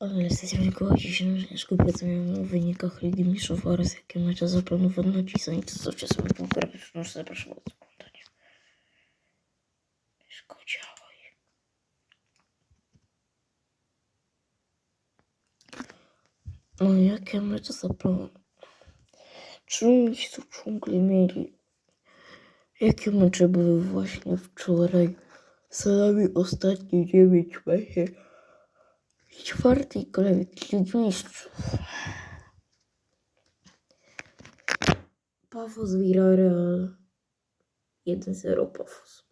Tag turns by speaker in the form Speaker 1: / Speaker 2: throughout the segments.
Speaker 1: Ale sesja wynikała dzisiaj skupię co o wynikach Ligi Mistrzów oraz jakie mecze zaplanowano dziś. Zanim to zawsze sobie półgraficzną, już zapraszam do oglądania. Szko działaj. No jakie mecze zaplanowano? Czy miejscu ciągle mieli? Jakie mecze były właśnie wczoraj? Za nami ostatnie dziewięć meczy czwartej kolejki Ligi Mistrzów. Pafos Villarreal 1-0 Pafos.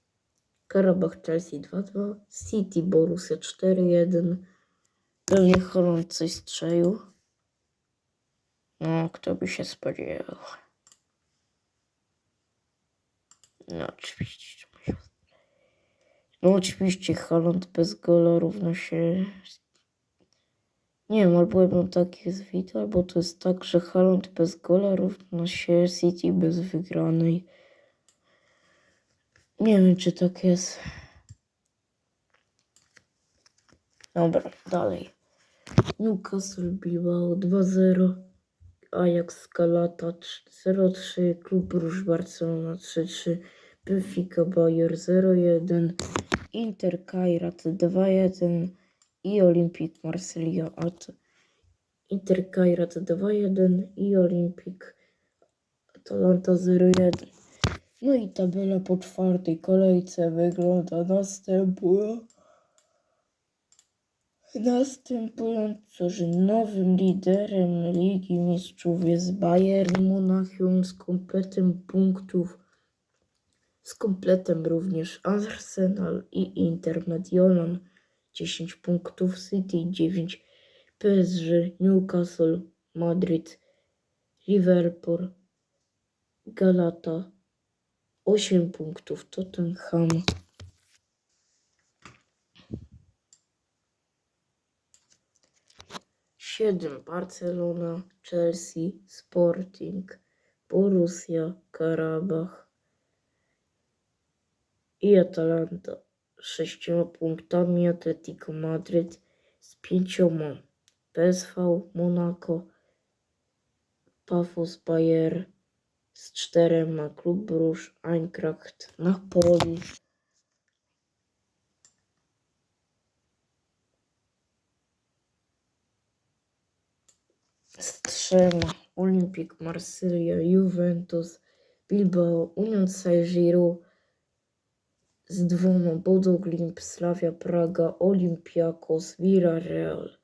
Speaker 1: Karabach Chelsea 2-2. City Borussia 4-1. Pewnie Holland coś strzelił. No, kto by się spodziewał. No, oczywiście. No, oczywiście Holland bez gola równa się nie wiem, albo jedno tak jest Vita, albo to jest tak, że Haaland bez gola równa się City bez wygranej. Nie wiem, czy tak jest. Dobra, dalej. Newcastle Bilbao 2-0. Ajax Galata 0-3. Klub Róż Barcelona 3-3. Benfica Bayer 0-1. Inter Kairat 2-1 i Olimpik Marsylia at Inter Kairat 2-1 i Olimpik Atalanta 0-1. No i tabela po czwartej kolejce wygląda następująco. Następująco, że nowym liderem Ligi Mistrzów jest Bayern Monachium z kompletem punktów, z kompletem również Arsenal i Inter Mediolan 10 punktów, City 9, PSG, Newcastle, Madryt, Liverpool, Galata 8 punktów, Tottenham. Siedem Barcelona, Chelsea, Sporting, Borussia, Karabach i Atalanta sześcioma punktami Atletico Madryt z pięcioma PSV Monaco Pafos Bayer z czterema Klub Brusz Eintracht Napoli. Z trzema Olimpik Marsylia Juventus Bilbao Union Saint-Giro z dwoma Bodo Glimp, Slavia Praga, Olympiakos, Villarreal,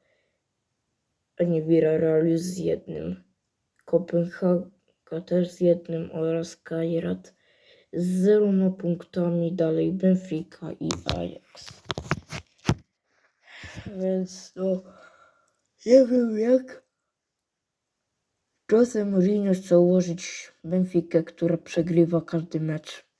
Speaker 1: a nie Villarreal z jednym, Kopenhaga też z jednym oraz Kairat z zeroma punktami, dalej Benfica i Ajax. Więc no, nie wiem jak Jose Mourinho chce ułożyć Benfica, która przegrywa każdy mecz.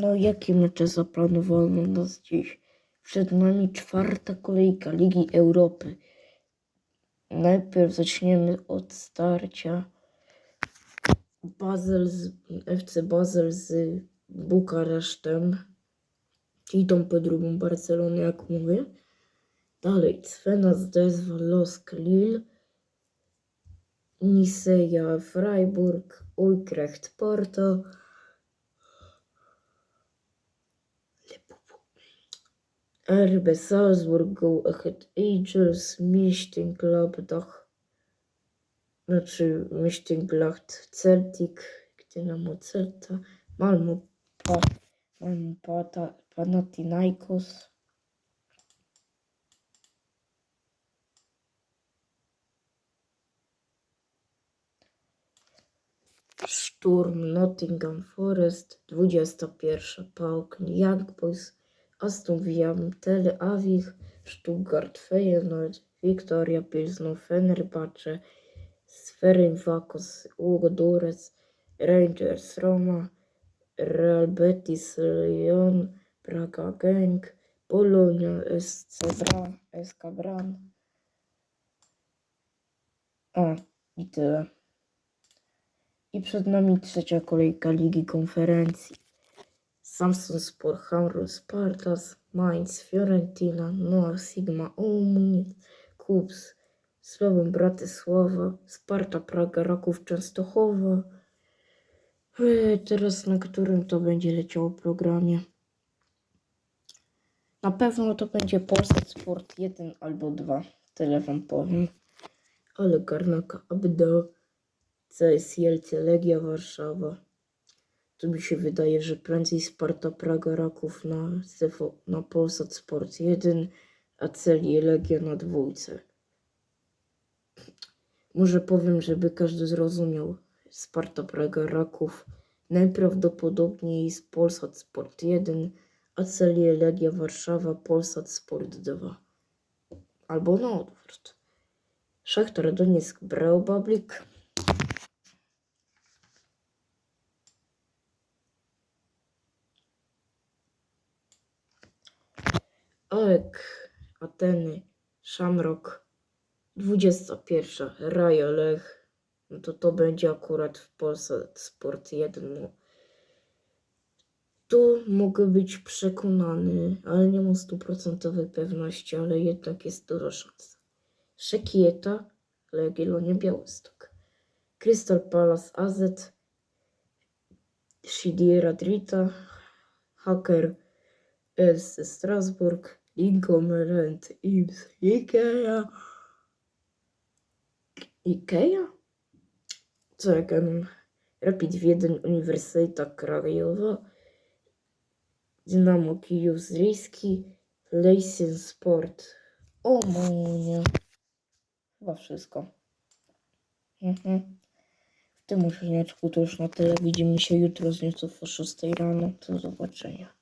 Speaker 1: No, jakie mecze zaplanowano na nas dziś? Przed nami czwarta kolejka Ligi Europy. Najpierw zaczniemy od starcia Basel z, FC Basel z Bukaresztem, czyli tą po drugą Barcelonę, jak mówię. Dalej Cvena Zdezwa Losk Lille, Niseja Freiburg, Utrecht Porto, RB Salzburg Go Ahead Angels, Mönchengladbach, znaczy Mönchengladbach Celtic, Dynamo Celta, Malmo, pa, Malmo Pata, Panathinaikos, Szturm Nottingham Forest, 21 Pauk Young Boys, Aston Villa Tel Aviv, Stuttgart Feyenoord, Viktoria Pilsno Fenerbahce, Ferencváros Ludogorets, Rangers Roma, Real Betis Lyon, Braga Genk, Polonia SC Bra, SK Bran. A, i tyle. I przed nami trzecia kolejka Ligi Konferencji. Samsung Sport, Hamrun, Spartas, Mainz, Fiorentina, Noa, Sigma, Omunic, Kups, Słowem Bratysława, Sparta Praga, Raków Częstochowa. Ej, Teraz na którym to będzie leciało programie? Na pewno to będzie Polsat Sport 1 albo 2. Tyle wam powiem. Ale Karnaka Abda, CS Jelce, Legia Warszawa. Tu mi się wydaje, że prędzej Sparta Praga Raków na, na Polsat Sport 1, a Celi Legia na dwójce. Może powiem, żeby każdy zrozumiał. Sparta Praga Raków najprawdopodobniej jest Polsat Sport 1, a Celi Legia Warszawa Polsat Sport 2. Albo na odwrót. Szachtar Donieck Brał Aek, Ateny, Szamrok, 21. Raja Lech. No to to będzie akurat w Polsce Sport 1. No. Tu mogę być przekonany, ale nie mam stuprocentowej pewności, ale jednak jest duża szansa. Szekieta, Legionie Białystok. Crystal Palace AZ, Shidiera Drita, Hacker SC Strasburg, Lincoln Rent Ips Ikea. Ikea? Czekam. Rapid Wiedeń, Uniwersyta Krajowa, Dynamo Kijów z Ryjski, Leysin Sport. O monia. Chyba wszystko. Mhm. W tym odcineczku to już na tyle. Widzimy się jutro z newsów o 6 rano. Do zobaczenia.